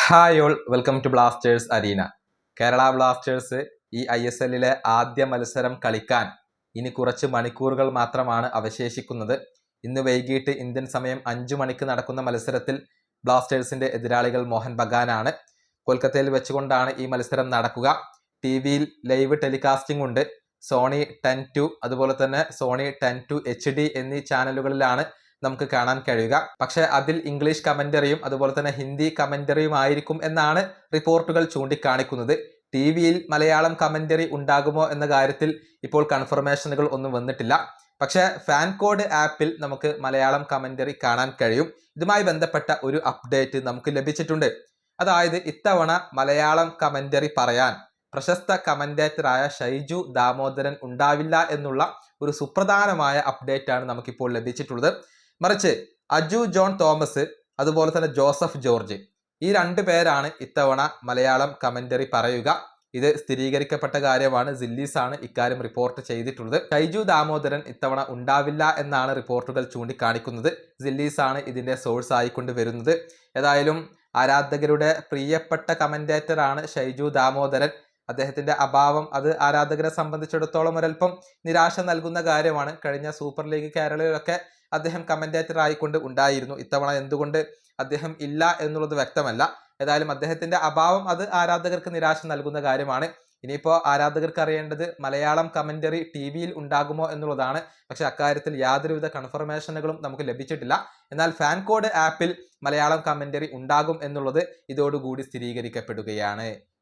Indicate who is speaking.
Speaker 1: Hi all welcome to Blasters arena. Kerala Blasters ഈ I S എല്ലിലെ ആദ്യ മത്സരം കളിക്കാൻ ഇനി കുറച്ച് മണിക്കൂറുകൾ മാത്രമാണ് അവശേഷിക്കുന്നത്. ഇന്ന് വൈകിട്ട് ഇന്ത്യൻ സമയം അഞ്ചു മണിക്ക് നടക്കുന്ന മത്സരത്തിൽ ബ്ലാസ്റ്റേഴ്സിന്റെ എതിരാളികൾ മോഹൻ ബഗാനാണ്. കൊൽക്കത്തയിൽ വെച്ചുകൊണ്ടാണ് ഈ മത്സരം നടക്കുക. ടി വിയിൽ ലൈവ് ടെലികാസ്റ്റിംഗ് ഉണ്ട്. സോണി ടെൻ ടു അതുപോലെ തന്നെ Sony ten two H D എന്നീ ചാനലുകളിലാണ് നമുക്ക് കാണാൻ കഴിയുക. പക്ഷേ അതിൽ ഇംഗ്ലീഷ് കമന്ററിയും അതുപോലെ തന്നെ ഹിന്ദി കമന്ററിയും ആയിരിക്കും എന്നാണ് റിപ്പോർട്ടുകൾ ചൂണ്ടിക്കാണിക്കുന്നത്. ടി വിയിൽ മലയാളം കമന്ററി ഉണ്ടാകുമോ എന്ന കാര്യത്തിൽ ഇപ്പോൾ കൺഫർമേഷനുകൾ ഒന്നും വന്നിട്ടില്ല. പക്ഷേ ഫാൻ കോഡ് ആപ്പിൽ നമുക്ക് മലയാളം കമന്ററി കാണാൻ കഴിയും. ഇതുമായി ബന്ധപ്പെട്ട ഒരു അപ്ഡേറ്റ് നമുക്ക് ലഭിച്ചിട്ടുണ്ട്. അതായത് ഇത്തവണ മലയാളം കമന്ററി പറയാൻ പ്രശസ്ത കമന്റേറ്ററായ ഷൈജു ദാമോദരൻ ഉണ്ടാവില്ല എന്നുള്ള ഒരു സുപ്രധാനമായ അപ്ഡേറ്റ് ആണ് നമുക്കിപ്പോൾ ലഭിച്ചിട്ടുള്ളത്. മറിച്ച് അജു ജോൺ തോമസ് അതുപോലെ തന്നെ ജോസഫ് ജോർജ്. ഈ രണ്ട് പേരാണ് ഇത്തവണ മലയാളം കമന്ററി പറയുക. ഇത് സ്ഥിരീകരിക്കപ്പെട്ട കാര്യമാണ്. സില്ലീസ് ആണ് ഇക്കാര്യം റിപ്പോർട്ട് ചെയ്തിട്ടുള്ളത്. ഷൈജു ദാമോദരൻ ഇത്തവണ ഉണ്ടാവില്ല എന്നാണ് റിപ്പോർട്ടുകൾ ചൂണ്ടിക്കാണിക്കുന്നത്. സില്ലീസ് ആണ് ഇതിന്റെ സോഴ്സ് ആയിക്കൊണ്ട് വരുന്നത്. ഏതായാലും ആരാധകരുടെ പ്രിയപ്പെട്ട കമന്റേറ്റർ ആണ് ഷൈജു ദാമോദരൻ. അദ്ദേഹത്തിന്റെ അഭാവം അത് ആരാധകരെ സംബന്ധിച്ചിടത്തോളം ഒരൽപ്പം നിരാശ നൽകുന്ന കാര്യമാണ്. കഴിഞ്ഞ സൂപ്പർ ലീഗ് കേരളയിലൊക്കെ അദ്ദേഹം കമന്റേറ്റർ ആയിക്കൊണ്ട് ഉണ്ടായിരുന്നു. ഇത്തവണ എന്തുകൊണ്ട് അദ്ദേഹം ഇല്ല എന്നുള്ളത് വ്യക്തമല്ല. ഏതായാലും അദ്ദേഹത്തിന്റെ അഭാവം അത് ആരാധകർക്ക് നിരാശ നൽകുന്ന കാര്യമാണ്. ഇനിയിപ്പോൾ ആരാധകർക്ക് അറിയേണ്ടത് മലയാളം കമന്ററി ടി വിയിൽ ഉണ്ടാകുമോ എന്നുള്ളതാണ്. പക്ഷെ അക്കാര്യത്തിൽ യാതൊരുവിധ കൺഫർമേഷനുകളും നമുക്ക് ലഭിച്ചിട്ടില്ല. എന്നാൽ ഫാൻ കോഡ് ആപ്പിൽ മലയാളം കമന്ററി ഉണ്ടാകും എന്നുള്ളത് ഇതോടുകൂടി സ്ഥിരീകരിക്കപ്പെടുകയാണ്.